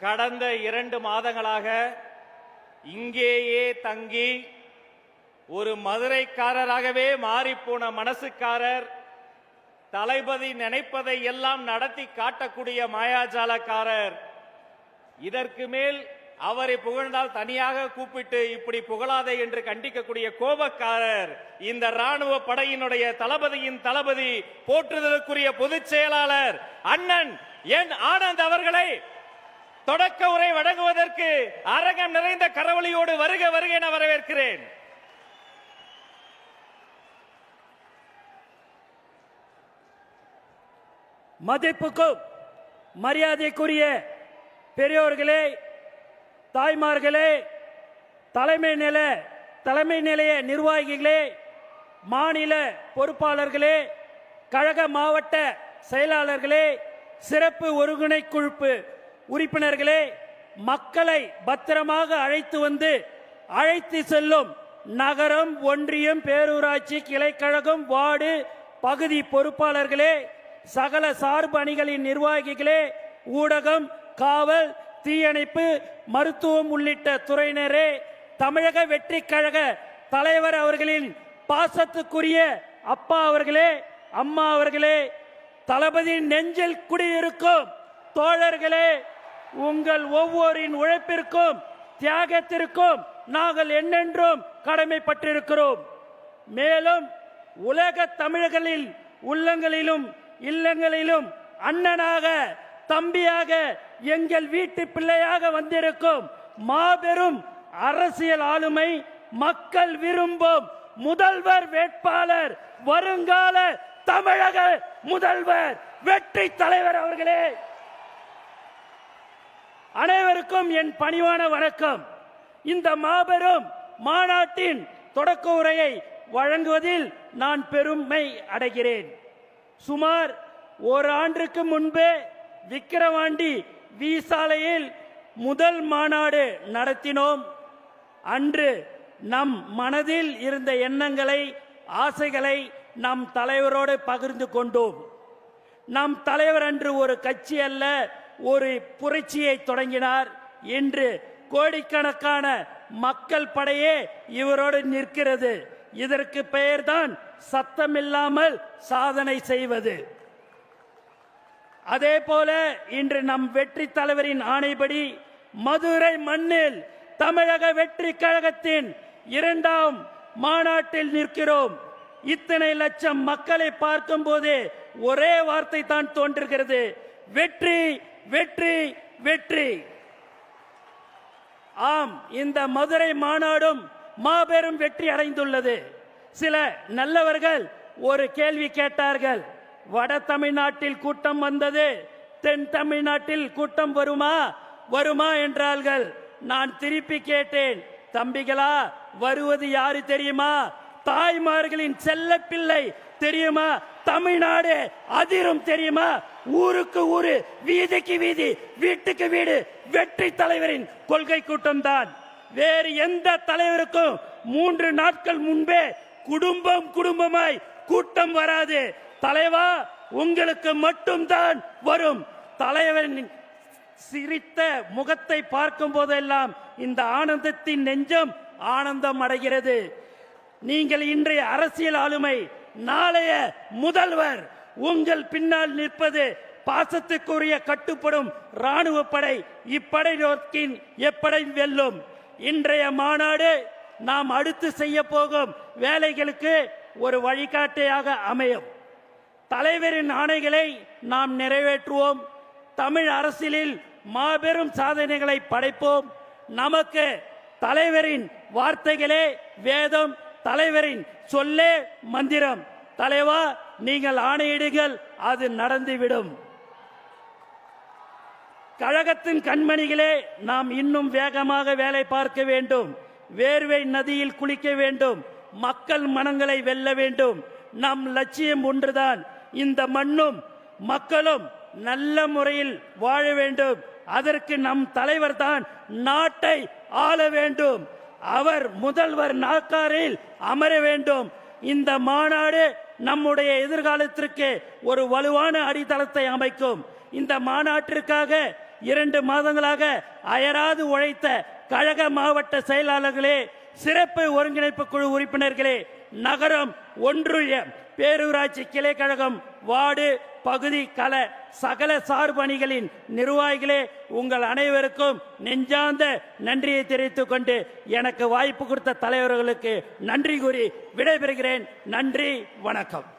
கடந்த இரண்டு மாதங்களாக இங்கேயே தங்கி ஒரு மதுரைக்காரராகவே மாறிப்போன மனசுக்காரர் தளபதி நினைப்பதை எல்லாம் நடத்தி காட்டக்கூடிய மாயாஜாலக்காரர். இதற்கு மேல் அவரை புகழ்ந்தால் தனியாக கூப்பிட்டு இப்படி புகழாதே என்று கண்டிக்கக்கூடிய கோபக்காரர் இந்த ராணுவ படையினுடைய தளபதியின் தளபதி போற்றுதலுக்குரிய பொதுச் செயலாளர் அண்ணன் என் ஆனந்த் அவர்களை தொடக்க உரை வழங்குவதற்கு அரங்கம் நிறைந்த கரவொலியோடு வருக வருக என வரவேற்கிறேன். மதிப்புக்கும் மரியாதைக்குரிய பெரியோர்களே தாய்மார்களே தலைமை நில தலைமை நிலைய நிர்வாகிகளே மாநில பொறுப்பாளர்களே கழக மாவட்ட செயலாளர்களே சிறப்பு ஒருங்கிணைக்குழுப்பு உறுப்பினர்களே மக்களை பத்திரமாக அழைத்து வந்து அழைத்து செல்லும் நகரம் ஒன்றியம் பேரூராட்சி கிளைக்கழகம் வார்டு பகுதி பொறுப்பாளர்களே சகல சார்பு அணிகளின் நிர்வாகிகளே ஊடகம் காவல் தீயணைப்பு மருத்துவம் உள்ளிட்ட துறையினரே தமிழக வெற்றி கழக தலைவர் அவர்களின் பாசத்துக்குரிய அப்பா அவர்களே அம்மா அவர்களே தளபதி நெஞ்சில் குடியிருக்கும் தோழர்களே உங்கள் ஒவ்வொரின் உழைப்பிற்கும் தியாகத்திற்கும் நாங்கள் என்னென்றும் கடமைப்பட்டிருக்கிறோம். மேலும் உலக தமிழர்களில் உள்ளங்களிலும் இல்லங்களிலும் அண்ணனாக தம்பியாக எங்கள் வீட்டு பிள்ளையாக வந்திருக்கும் மாபெரும் அரசியல் ஆளுமை மக்கள் விரும்பும் முதல்வர் வேட்பாளர் வருங்கால தமிழக முதல்வர் வெற்றி தலைவர் அவர்களே! அனைவருக்கும் என் பணிவான வணக்கம். இந்த மாபெரும் மாநாட்டின் தொடக்க உரையை வழங்குவதில் நான் பெருமை அடைகிறேன். சுமார் ஒரு ஆண்டுக்கு முன்பே விக்கிரவாண்டி விசாலையில் முதல் மாநாடு நடத்தினோம். அன்று நம் மனதில் இருந்த எண்ணங்களை ஆசைகளை நம் தலைவரோடு பகிர்ந்து கொண்டோம். நம் தலைவர் அன்று ஒரு கட்சி அல்ல ஒரு புரட்சியை தொடங்கினார் இன்று கோடிக்கணக்கான மக்கள் படையே இவரோடு நிற்கிறது. இதற்கு பெயர்தான் சத்தமில்லாமல் சாதனை செய்வது. அதே போல இன்று நம் வெற்றி தலைவரின் ஆணைப்படி மதுரை மண்ணில் தமிழக வெற்றி கழகத்தின் இரண்டாம் மாநாட்டில் நிற்கிறோம். இத்தனை லட்சம் மக்களை பார்க்கும் போது ஒரே வார்த்தை தான் தோன்றுகிறது. வெற்றி வெற்றி வெற்றி. ஆம் இந்த மதுரை மாநாடும் மாபெரும் வெற்றி அடைந்துள்ளது. சில நல்லவர்கள் ஒரு கேள்வி கேட்டார்கள். வட தமிழ்நாட்டில் கூட்டம் வந்தது. தென் தமிழ்நாட்டில் கூட்டம் வருமா? வருமா என்றார்கள். நான் திருப்பி கேட்டேன். தம்பிகளா வருவது யாரு தெரியுமா? தாய்மார்களின் செல்ல பிள்ளை தெரியுமா? தமிழ்நாடு அதிரும் தெரியுமா? ஊருக்கு ஊரு வீதிக்கு வீதி வீட்டுக்கு வீடு வெற்றி தலைவரின் கொள்கை கூட்டம் தான். வேறு எந்த தலைவருக்கும் மூன்று நாட்கள் முன்பே குடும்பம் குடும்பமாய் கூட்டம் வராது. தலைவா உங்களுக்கு மட்டும்தான் வரும். தலைவரின் சிரித்த முகத்தை பார்க்கும் போதெல்லாம் இந்த ஆனந்தத்தின் நெஞ்சம் ஆனந்தம் அடைகிறது. நீங்கள் இன்றைய அரசியல் ஆளுமை நாளைய முதல்வர் உங்கள் பின்னால் நிற்பது பாசத்துக்குரிய கட்டுப்படும் ராணுவ படை. இப்படை நோக்கின் எப்படை வெல்லும்? இன்றைய மாநாடு நாம் அடுத்து செய்ய போகும் வேலைகளுக்கு ஒரு வழிகாட்டியாக அமையும். தலைவரின் ஆணைகளை நாம் நிறைவேற்றுவோம். தமிழ் அரசியலில் மாபெரும் சாதனைகளை படைப்போம். நமக்கு தலைவரின் வார்த்தைகளே வேதம் தலைவரின் சொல்லே மந்திரம். தலைவா நீங்கள் ஆணையிடுங்கள் அது நடந்துவிடும். கழகத்தின் கண்மணிகளே நாம் இன்னும் வேகமாக வேலை பார்க்க வேண்டும். வேர்வை நதியில் குளிக்க வேண்டும். மக்கள் மனங்களை வெல்ல வேண்டும். நம் லட்சியம் ஒன்றுதான். இந்த மண்ணும் மக்களும் நல்ல முறையில் வாழ வேண்டும். அதற்கு நம் தலைவர் தான் நாட்டை ஆள வேண்டும். அவர் முதல்வர் நாக்காரில் அமர வேண்டும். இந்த மாநாடு நம்முடைய எதிர்காலத்திற்கு ஒரு வலுவான அடித்தளத்தை அமைக்கும். இந்த மாநாட்டிற்காக இரண்டு மாதங்களாக அயராது உழைத்த கழக மாவட்ட செயலாளர்களே சிறப்பு ஒருங்கிணைப்பு குழு உறுப்பினர்களே நகரம் ஒன்றிய பேரூராட்சி கிளை கழகம் வார்டு பகுதி கல சகல சார்பணிகளின் நிர்வாகிகளே உங்கள் அனைவருக்கும் நெஞ்சார்ந்த நன்றியை தெரிவித்துக் கொண்டு எனக்கு வாய்ப்பு கொடுத்த தலைவர்களுக்கு நன்றி கூறி விடைபெறுகிறேன். நன்றி வணக்கம்.